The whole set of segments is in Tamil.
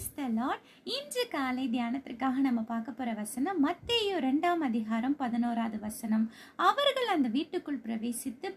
பிரைஸ் த லார்ட் இன்று காலை தியானத்திற்காக நம்ம பார்க்க போற வசனம் மத்தேயு ரெண்டாம் அதிகாரம் பதினோராவது வசனம். அவர்கள் அந்த வீட்டுக்குள் பிரவேசித்து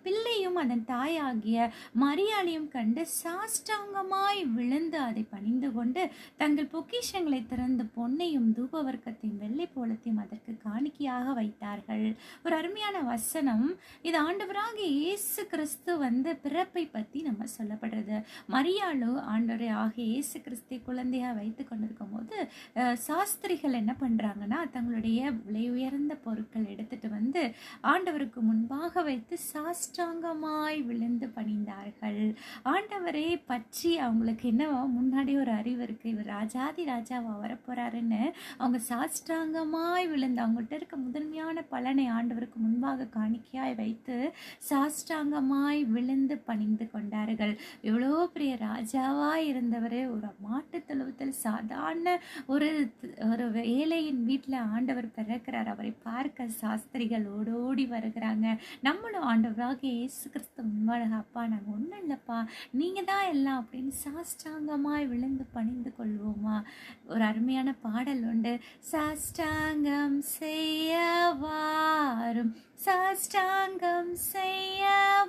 பிள்ளையும் அதன் தாயாகிய மரியாளையும் கண்டு சாஷ்டாங்கமாய் விழுந்து அதை பணிந்து கொண்டு தங்கள் பொக்கிஷங்களை திறந்து பொன்னையும் தூபவர்க்கத்தையும் வெள்ளை போலத்தையும் அதற்கு காணிக்கையாக வைத்தார்கள். ஒரு அருமையான வசனம். இது ஆண்டவராக இயேசு கிறிஸ்து வந்து பிறப்பை பற்றி நம்ம சொல்லப்படுறது. மரியாளு ஆண்டவரை ஆகிய இயேசு கிறிஸ்தை குழந்தையாக வைத்து கொண்டிருக்கும் போது அஹ், சாஸ்திரிகள் என்ன பண்ணுறாங்கன்னா தங்களுடைய விலை உயர்ந்த பொருட்கள் எடுத்துட்டு வந்து ஆண்டவருக்கு முன்பாக வைத்து சாஷ்டாங்கமாய் விழுந்து பணிந்தார்கள். ஆண்டவரை பற்றி அவங்களுக்கு என்னவோ முன்னாடி ஒரு அறிவு இருக்கு. இவர் ராஜாதி ராஜாவா வரப்போறாருன்னு அவங்க சாஷ்டாங்கமாய் விழுந்து அவங்கள்ட்ட இருக்க முதன்மையான பலனை ஆண்டவருக்கு முன்பாக காணிக்கையாய் வைத்து சாஷ்டாங்கமாய் விழுந்து பணிந்து கொண்டார்கள். எவ்வளோ பெரிய ராஜாவா இருந்தவர். ஒரு மாட்டு தொழுவத்தில் சாதாரண ஒரு ஒரு ஏழையின் வீட்டில் ஆண்டவர் பிறக்கிறார். அவரை பார்க்க சாஸ்திரிகள் ஓடோடி வருகிறாங்க. நம்மளும் ஆண்டவராக இயேசு கிறிஸ்து முன்பாக அப்பா நாங்கள் ஒன்றும் இல்லைப்பா. நீங்கள் தான் எல்லாம் அப்படின்னு சாஷ்டாங்கமாய் விழுந்து பணி பணிந்து கொள்வோமா? ஒரு அருமையான பாடல் உண்டு. சாஷ்டாங்கம் செய்யவாரும் சாஷ்டாங்கம் செய்யவாரும்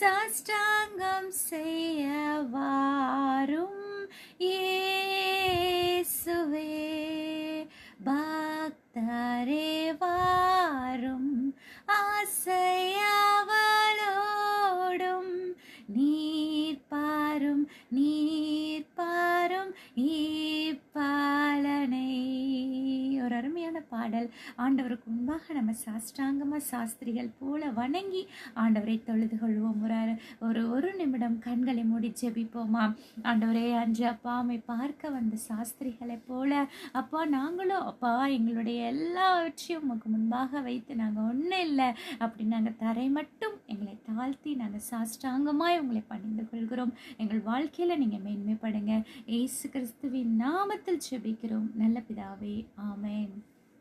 சாஷ்டாங்கம் செய்யவாரும் ஏசுவே பக்தரே வாரும் ஆசையவளோடும் நீர் பாரும் நீ பாடல். ஆண்டவருக்கு முன்பாக நம்ம சாஷ்டாங்கமாக சாஸ்திரிகள் போல வணங்கி ஆண்டவரை தொழுது கொள்வோம். ஒரு ஒரு ஒரு நிமிடம் கண்களை மூடி ஜெபிப்போமா? ஆண்டவரே அன்று அப்பா அம்மை பார்க்க வந்த சாஸ்திரிகளை போல அப்பா நாங்களும் அப்பா எங்களுடைய எல்லாவற்றையும் உமக்கு முன்பாக வைத்து நாங்கள் ஒன்றும் இல்லை அப்படி நாங்கள் தரை மட்டும் எங்களை தாழ்த்தி நாங்கள் சாஷ்டாங்கமாய் உங்களை பணிந்து கொள்கிறோம். எங்கள் வாழ்க்கையில் நீங்கள் மேன்மைப்படுங்க. ஏசு கிறிஸ்துவின் நாமத்தில் ஜெபிக்கிறோம். நல்ல பிதாவே ஆமேன்.